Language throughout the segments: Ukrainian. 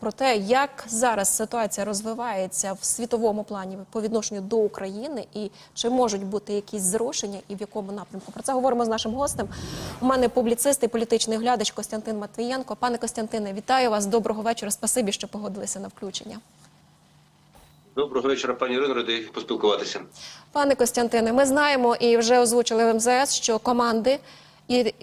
про те, як зараз ситуація розвивається в світовому плані по відношенню до України, і чи можуть бути якісь зрушення, і в якому напрямку. Про це говоримо з нашим гостем. У мене публіцист і політичний оглядач Костянтин Матвієнко. Пане Костянтине, вітаю вас. Доброго вечора. Спасибі, що погодилися на включення. Доброго вечора, пані Ірино, радий поспілкуватися. Пане Костянтине, ми знаємо і вже озвучили в МЗС, що команди і,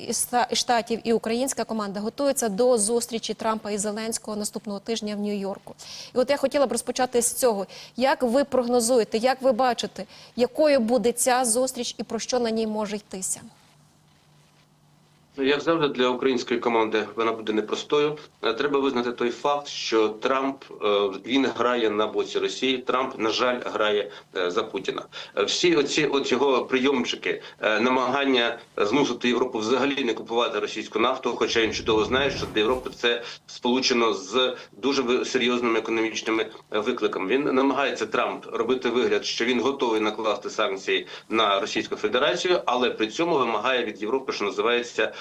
штатів, і українська команда готуються до зустрічі Трампа і Зеленського наступного тижня в Нью-Йорку. І от я хотіла б розпочати з цього. Як ви прогнозуєте, як ви бачите, якою буде ця зустріч і про що на ній може йтися? Ну, Як завжди для української команди вона буде непростою. Е, Треба визнати той факт, що Трамп е, він грає на боці Росії. Трамп, на жаль, грає е, за Путіна. Всі оці от його прийомчики, намагання змусити Європу взагалі не купувати російську нафту, хоча він чудово знає, що для Європи це сполучено з дуже серйозними економічними викликами. Він намагається Трамп робити вигляд, що він готовий накласти санкції на Російську Федерацію, але при цьому вимагає від Європи, що називається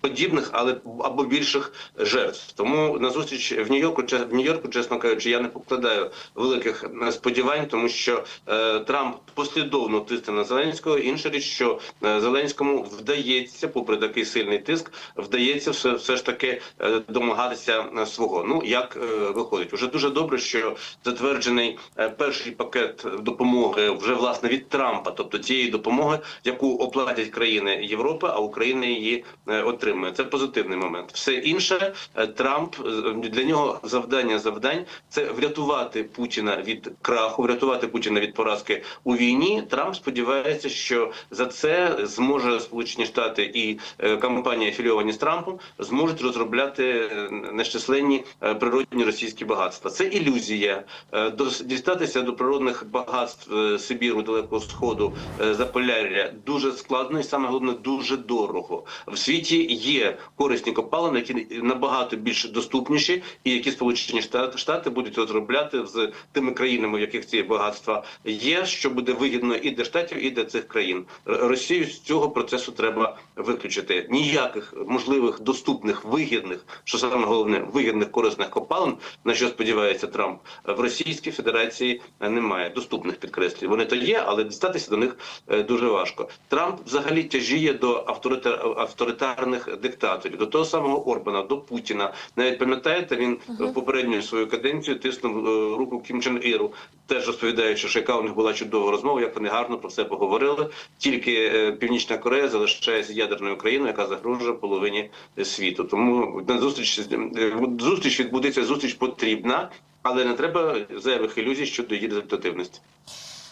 подібних, але або більших жертв. Тому на зустріч в Нью-Йорку, в Нью-Йорку, чесно кажучи, я не покладаю великих е, сподівань, тому що е, Трамп послідовно тисне на Зеленського. Інша річ, що е, Зеленському вдається, попри такий сильний тиск, вдається все, все ж таки е, домагатися е, свого. Ну як е, виходить, уже дуже добре, що затверджений е, перший пакет допомоги вже власне від Трампа, тобто тієї допомоги, яку оплатять країни Європи, а Україна її е, отримує. Це позитивний момент. Все інше е, Трамп е, для нього завдання завдань це врятувати Путіна від краху, врятувати Путіна від поразки у війні. Трамп сподівається, що за це зможе Сполучені Штати і е, компанії афілійовані з Трампом зможуть розробляти е, нещасленні е, природні російські багатства. Це ілюзія. Е, Дістатися до природних багатств е, Сибіру, Далекого Сходу, е, Заполяр'я дуже складно і саме головне дуже дорого. В світі є корисні копалини, які набагато більш доступніші, і які Сполучені Штати, будуть розробляти з тими країнами, в яких ці багатства є, що буде вигідно і для штатів, і для цих країн. Росію з цього процесу треба виключити. Ніяких можливих доступних вигідних, що саме головне, вигідних корисних копалин, на що сподівається Трамп, в Російській Федерації немає доступних підкреслюю. Вони то є, але дістатися до них е, дуже важко. Трамп взагалі тяжіє до авторитар авторитарних диктаторів, до того самого Орбана, до Путіна. Навіть пам'ятаєте, він в попередню свою каденцію тиснув е, руку Кім Чен Іру, теж розповідаючи, що яка у них була чудова розмова, як вони гарно про все поговорили. Тільки е, Північна Корея залишається ядерною країною, яка загрожує половині е, світу. Тому на зустріч е, зустріч відбудеться. Зустріч потрібна, але не треба зайвих ілюзій щодо її результативності.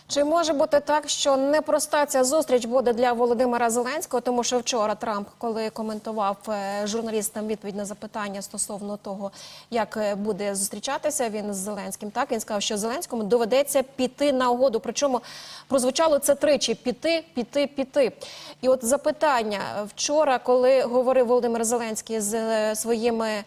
Чи може бути так, що непроста ця зустріч буде для Володимира Зеленського, тому що вчора Трамп, коли коментував е, журналістам відповідь на запитання стосовно того, як е, буде зустрічатися він з Зеленським, так він сказав, що Зеленському доведеться піти на угоду. Причому прозвучало це тричі: піти, піти, піти. І от запитання вчора, коли говорив Володимир Зеленський з е, своїми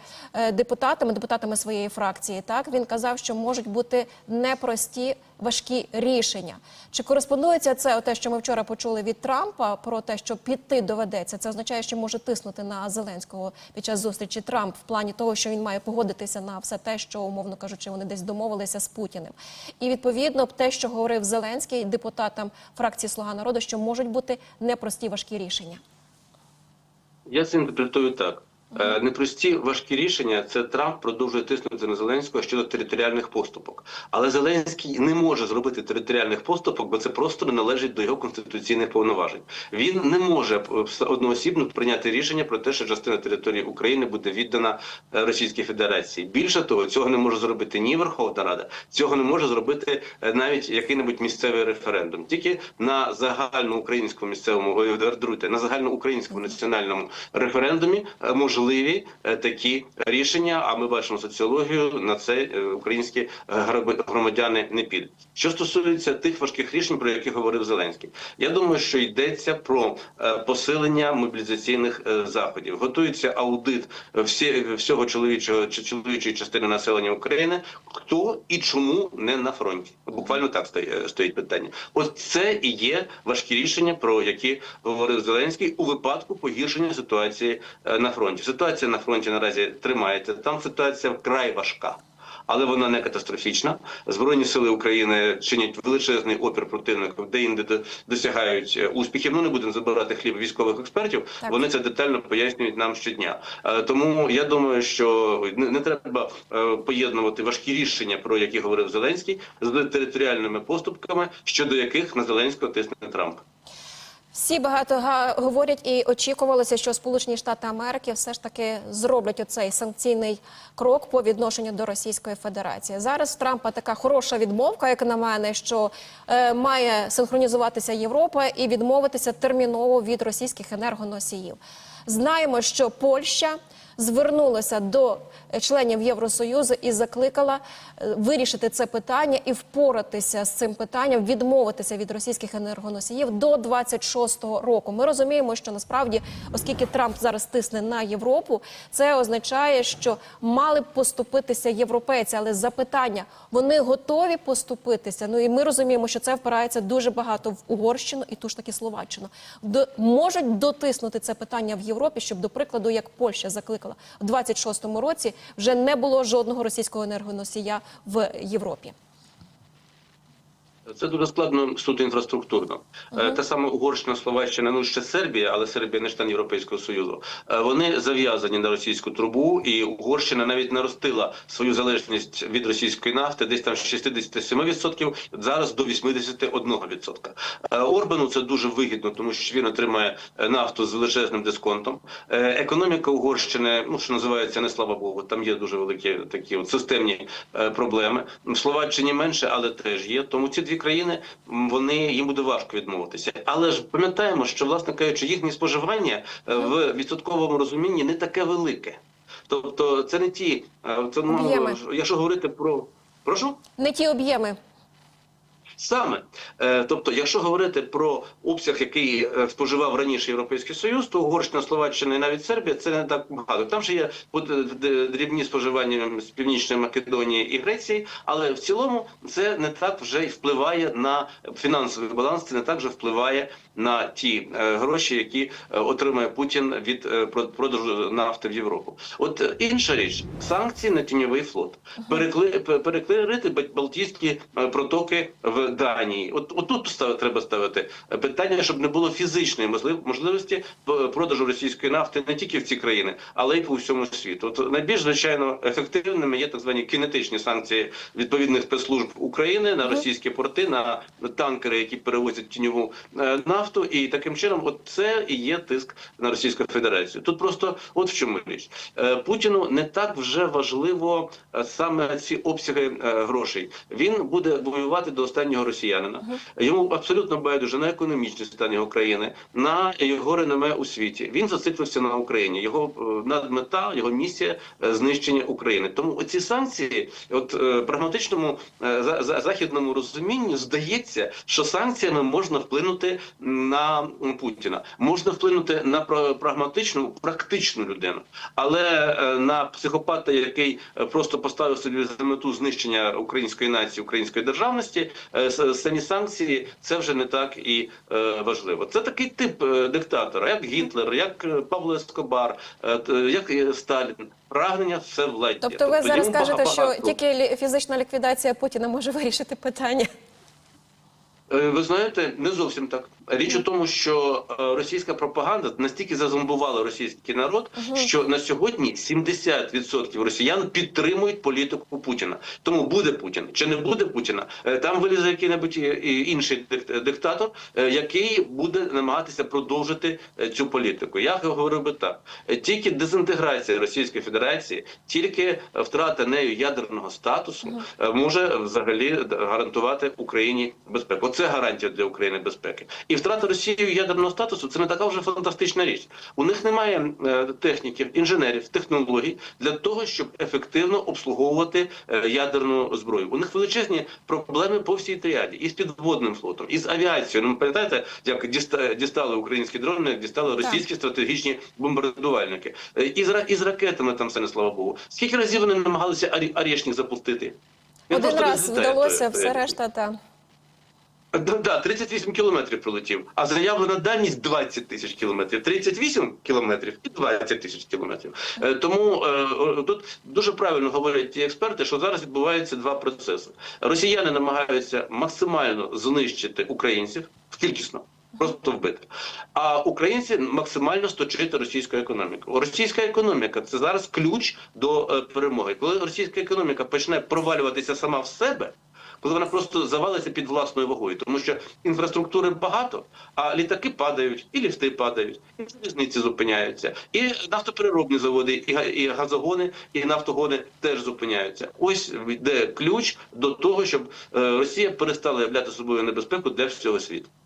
депутатами, депутатами своєї фракції, так він казав, що можуть бути непрості важкі рішення. Чи кореспондується це те, що ми вчора почули від Трампа про те, що піти доведеться? Це означає, що може тиснути на Зеленського під час зустрічі Трамп в плані того, що він має погодитися на все те, що умовно кажучи, вони десь домовилися з Путіним. І відповідно те, що говорив Зеленський депутатам фракції Слуга народу, що можуть бути непрості важкі рішення. Я це інтерпретую так. Е, Непрості важкі рішення це Трамп продовжує тиснути на Зеленського щодо територіальних поступок. Але Зеленський не може зробити територіальних поступок, бо це просто не належить до його конституційних повноважень. Він не може е, одноосібно прийняти рішення про те, що частина території України буде віддана е, Російській Федерації. Більше того, цього не може зробити ні Верховна Рада, цього не може зробити е, навіть який-небудь місцевий референдум. Тільки на загальноукраїнському місцевому на загальноукраїнському національному референдумі е, можливі е, такі рішення. А ми бачимо соціологію на це е, українські е, громадяни не підуть. Що стосується тих важких рішень, про які говорив Зеленський, я думаю, що йдеться про посилення мобілізаційних заходів. Готується аудит всі, всього чоловічого чи чоловічої частини населення України. Хто і чому не на фронті? Буквально так стоїть, питання. Ось це і є важкі рішення, про які говорив Зеленський у випадку погіршення ситуації на фронті. Ситуація на фронті наразі тримається. Там ситуація вкрай важка. але вона не катастрофічна. Збройні сили України чинять величезний опір противнику, де інде досягають е, успіхів. Ну не будемо забирати хліб військових експертів. Так. Вони це детально пояснюють нам щодня. Е, Тому я думаю, що не, треба е, поєднувати важкі рішення, про які говорив Зеленський, з територіальними поступками, щодо яких на Зеленського тисне Трамп. Всі багато га- говорять і очікувалося, що Сполучені Штати Америки все ж таки зроблять оцей санкційний крок по відношенню до Російської Федерації. Зараз Трампа така хороша відмовка, як на мене, що е, має синхронізуватися Європа і відмовитися терміново від російських енергоносіїв. Знаємо, що Польща звернулася до е, членів Євросоюзу і закликала е, вирішити це питання і впоратися з цим питанням, відмовитися від російських енергоносіїв до 26-го року. Ми розуміємо, що насправді, оскільки Трамп зараз тисне на Європу, це означає, що мали б поступитися європейці, але запитання вони готові поступитися. Ну і ми розуміємо, що це впирається дуже багато в Угорщину і ту ж таки Словаччину. До можуть дотиснути це питання в Європі, щоб, до прикладу, як Польща закликала в 26-му році, вже не було жодного російського енергоносія в Європі. Це дуже складно суто інфраструктурно. Е, Та сама Угорщина, Словаччина, ну ще Сербія, але Сербія не член Європейського Союзу. Е, Вони зав'язані на російську трубу, і Угорщина навіть наростила свою залежність від російської нафти, десь там з 67%, зараз до 81%. Е, Орбану це дуже вигідно, тому що він отримає е, нафту з величезним дисконтом. Економіка Угорщини, ну що називається, не слава Богу, там є дуже великі такі от системні проблеми. В Словаччині менше, але теж є. Тому ці дві країни вони їм буде важко відмовитися. Але ж пам'ятаємо, що власне кажучи, їхнє споживання е, в відсотковому розумінні не таке велике. Тобто, це не ті, е, це ну, якщо говорити про прошу. Не ті об'єми. Саме, Е, тобто, якщо говорити про обсяг, який е, споживав раніше Європейський Союз, то Угорщина, Словаччина і навіть Сербія це не так багато. Там ще є е, дрібні споживання з північної Македонії і Греції, але в цілому це не так вже й впливає на фінансовий баланс. Це не так вже впливає на ті гроші, які отримує Путін від про- продажу нафти в Європу. От інша річ санкції на тіньовий флот, перекли пе- перекрити Балтійські протоки в Данії. От отут став- треба ставити питання, щоб не було фізичної можлив- можливості продажу російської нафти не тільки в ці країни, але й по всьому світу. От найбільш звичайно ефективними є так звані кінетичні санкції відповідних спецслужб України на російські порти, на танкери, які перевозять тіньову е, нафту, і таким чином, от це і є тиск на Російську Федерацію. Тут просто от в чому річ Е, Путіну не так вже важливо е, саме ці обсяги грошей. Він буде воювати до останнього росіянина. Йому абсолютно байдуже на економічний стан його країни, на його реноме у світі. Він зациклився на Україні. Його е, надмета, його місія е, знищення України. Тому оці санкції, от е, прагматичному за, за західному розумінню, здається, що санкціями можна вплинути на Путіна, можна вплинути на пра- прагматичну, практичну людину, але на психопата, який просто поставив собі за мету знищення української нації, української державності, самі санкції це вже не так і е, важливо. Це такий тип е, диктатора, як Гітлер, як е, Павло Ескобар, як Сталін. Прагнення все владі. Тобто, ви зараз кажете, кажете, що тільки фізична ліквідація Путіна може вирішити питання. Е, Ви знаєте, не зовсім так. Річ у тому, що е, російська пропаганда настільки зазомбувала російський народ, що на сьогодні 70% росіян підтримують політику Путіна. Тому буде Путін чи не буде Путіна, е, там вилізе який-небудь інший диктатор, який буде намагатися продовжити цю політику. Я говорив би так: тільки дезінтеграція Російської Федерації, тільки втрата нею ядерного статусу може взагалі гарантувати Україні безпеку. Оце гарантія для України безпеки. І втрата Росією ядерного статусу це не така вже фантастична річ. У них немає е, техніків, інженерів, технологій для того, щоб ефективно обслуговувати е, ядерну зброю. У них величезні проблеми по всій тріаді, і з підводним флотом, і з авіацією. Ну, пам'ятаєте, як діста- дістали українські дрони, як дістали російські стратегічні бомбардувальники, Е, і з, і з ракетами там все не слава Богу. Скільки разів вони намагалися Арі- запустити? Він Один раз вдалося, все решта та. Да, да, 38 кілометрів пролетів, а заявлена дальність 20 тисяч кілометрів. 38 кілометрів і 20 тисяч кілометрів. Е, тому е, тут дуже правильно говорять ті експерти, що зараз відбуваються два процеси. Росіяни намагаються максимально знищити українців кількісно. Просто вбити. А українці максимально сточити російську економіку. Російська економіка це зараз ключ до е, перемоги. Коли російська економіка почне провалюватися сама в себе, коли вона просто завалиться під власною вагою, тому що інфраструктури багато, а літаки падають, і ліфти падають, і залізниці зупиняються, і нафтопереробні заводи, і газогони, і нафтогони теж зупиняються. Ось йде ключ до того, щоб е, Росія перестала являти собою небезпеку для всього світу.